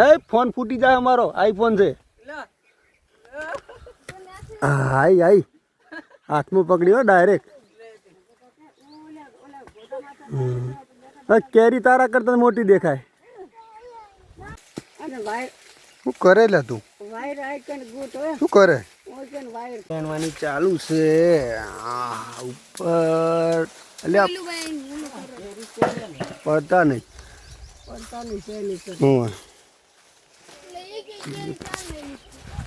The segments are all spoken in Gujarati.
એ ફોન ફૂટી જાય અમારો આઈફોન છે હા આઈ આઈ હાથમાં પકડ્યો ડાયરેક્ટ કેરી તારા કરતા મોટી દેખાય અને વાયર શું કરે લે તું વાયર આઈ કન ગોટ હોય શું કરે ઓય કન વાયર પહેરવાની ચાલુ છે આ ઉપર એટલે પડતા નહીં પડતાની છે નીચે હું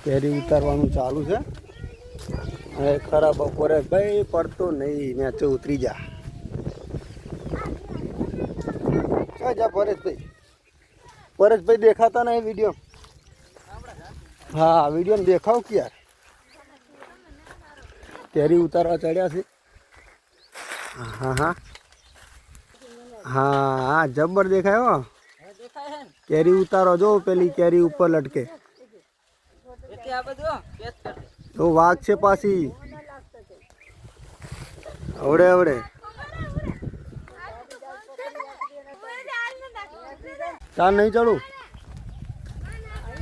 કેરી ઉતારવાનું ચાલુ છે. હવે ખરા બપોરે ભાઈ પડતો નહીં મેચે ઉતરી જા. જા પરેશભાઈ. પરેશભાઈ દેખાતા નહીં વીડિયો? હા, વીડિયો દેખાવ કે યાર કેરી ઉતારવા ચડ્યા છે. હા હા. હા હા, જબ્બર દેખાયો કેરી ઉતારો જો પેલી કેરી ઉપર લટકે. તો વાઘ છે પાછી. આવડે આવડે. ચાર નહીં ચડું?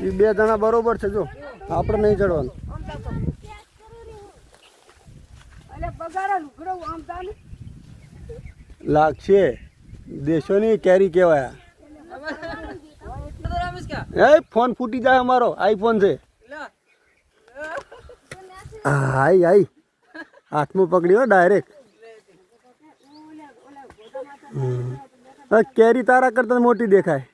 એ બે જણા બરોબર છે જો. આપણે નહીં ચડવાનું. લાગશે દેશોની કેરી કહેવાય એ ફોન ફૂટી જાય અમારો આઈફોન છે. હા આઈ આઈ. હાથમાં પકડ્યો ડાયરેક્ટ. કેરી તારા કરતા મોટી દેખાય.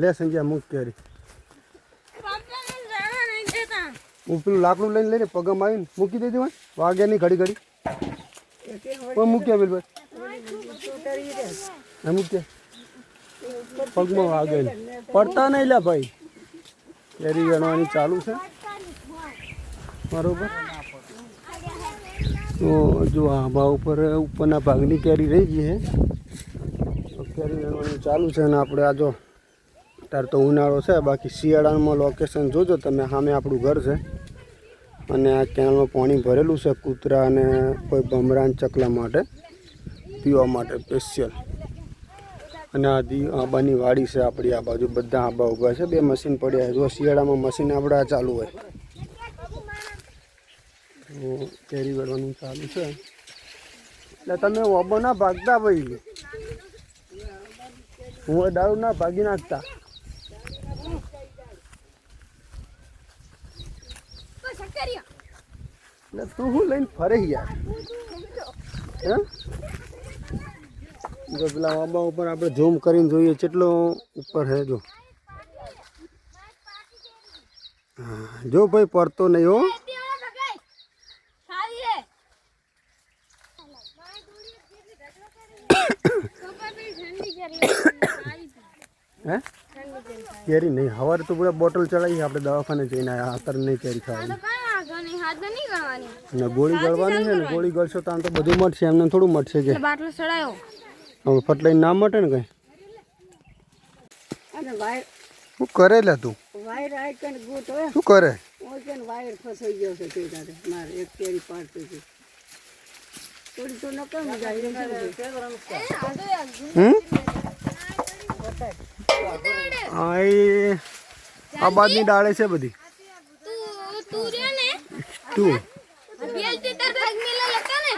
લે સંજય મૂક કેરી. હું પેલું લાકડું લઈને લઈને પગમ આવીને મૂકી દેજો વાગે નહીં ઘડી ઘડી. પણ મૂક્યા પેલું હા મૂક્યા. પગમાં વાગે પડતા નહીં લે ભાઈ. કેરી ગણવાની ચાલુ છે. બરોબર. તો જો આંબા ઉપર ઉપરના ભાગની કેરી રહી ગઈ છે. કેરી ગણવાનું ચાલુ છે અને આપણે આ જો, અત્યારે તો ઉનાળો છે, બાકી શિયાળામાં લોકેશન જોજો તમે, સામે આપણું ઘર છે. અને આ કેનાલમાં પાણી ભરેલું છે, કૂતરા અને કોઈ ભમરાન ચકલા માટે, પીવા માટે સ્પેશિયલ અને આ દી, આંબાની વાડી છે આપણી, આ બાજુ બધા આંબા ઊભા છે, બે મશીન પડ્યા જો શિયાળામાં મશીન આપણે ચાલુ હોય. તો કેરી વળવાનું ચાલુ છે. એટલે તમે ઓબો ના ભાગતા ભાઈ. હું દારૂ ના ભાગી નાખતા. એટલે તું હું લઈને ફરે યાર. હે? પેલા આંબા ઉપર આપણે ઝૂમ કરીને જોઈએ કેટલો ઉપર છે જો. હા, જો ભાઈ પડતો નહીં હો. હે? કેરી નહીં. હવારે તો પૂરા બોટલ ચડાવી આપણે દવાખાને જઈને આવ્યા અત્યારે નહીં કેરી ખાવાની. ને ગોળી ગળવાની છે ને ગોળી ગળશો તો આમ તો બધું મટશે એમને થોડું મટશે કે. બાટલો ચડાયો હવે ફટલાઈ ના મટે ને કઈ? શું કરે લે તું? વાયર આઈ કન ગોટ હોય શું કરે? વાયર ફસાઈ ગયો છે મારે એક કેરી પાડતી હતી. આ એ આ બાદની ડાળે છે બધી તું તું રે ને તું બેલતી તાર પગ મેલે લતા ને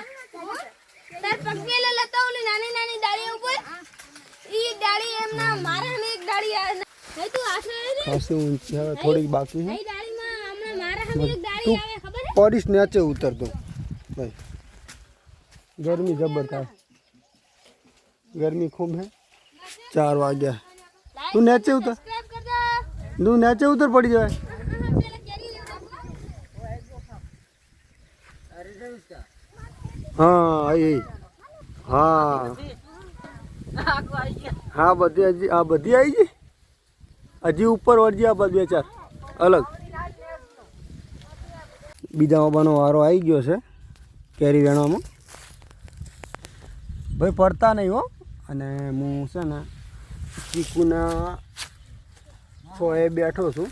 તાર પગ મેલે લતા ઓલી નાની નાની ડાળી ઉપર ઈ ડાળી એમના મારા ને એક ડાળી આવે હે તું આસરે રે ખાસી ઊંચી હવે થોડીક બાકી છે એ ડાળીમાં હમણાં મારા સામે એક ડાળી આવે ખબર હે પડીશ નીચે ઉતરતો ભાઈ ગરમી જબર થાય. ગરમી ખૂબ હે. ચાર વાગ્યા. તું નેચે ઉતર. તું નેચે ઉતર પડી જાય. હા, આઈ હા. હા, બધી હજી, આ બધી આવી ગઈ? હજી ઉપર વળજી આ બે ચાર. અલગ. બીજા ઓબાનો વારો આવી ગયો છે. કેરી વેણવામાં. ભાઈ પડતા નહીં હો. અને હું છે ને ચીકુના છોએ બેઠો છું.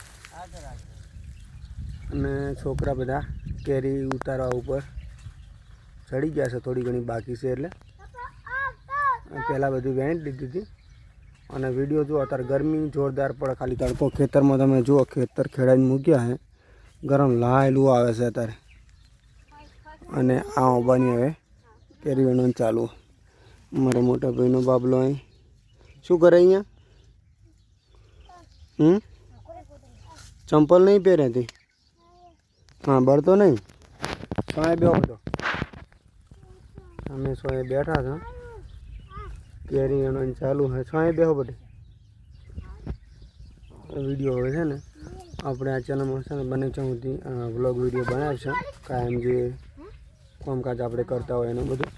અને છોકરા બધા કેરી ઉતારવા ઉપર ચડી ગયા છે, થોડી ઘણી બાકી છે એટલે. પહેલાં બધું વેણી દીધી હતી. અને વીડિયો જુઓ, અત્યારે ગરમી જોરદાર પડે ખાલી તડકો ખેતરમાં તમે જુઓ, ખેતર ખેડાઈને મૂક્યા છે. ગરમ લાયેલું આવે છે અત્યારે. અને આ ઓબાની હવે કેરી વેણવાનું ચાલુ. મારા મોટા ભાઈનો બાબલો અહીં. શું કરે અહીંયા? હમ? ચંપલ નહીં પહેરે હતી હા, બળતો નહીં? સોએ બેહો હતો અમે સોએ બેઠા હતા કેરી એનો ચાલુ છે સોએ બેહો બધે. વીડિયો હવે છે ને, આપણે આ ચેનલમાં છે ને બને સુધી વ્લોગ વીડિયો બનાવશે. કાયમ જે કામકાજ આપણે કરતા હોય એનું બધું.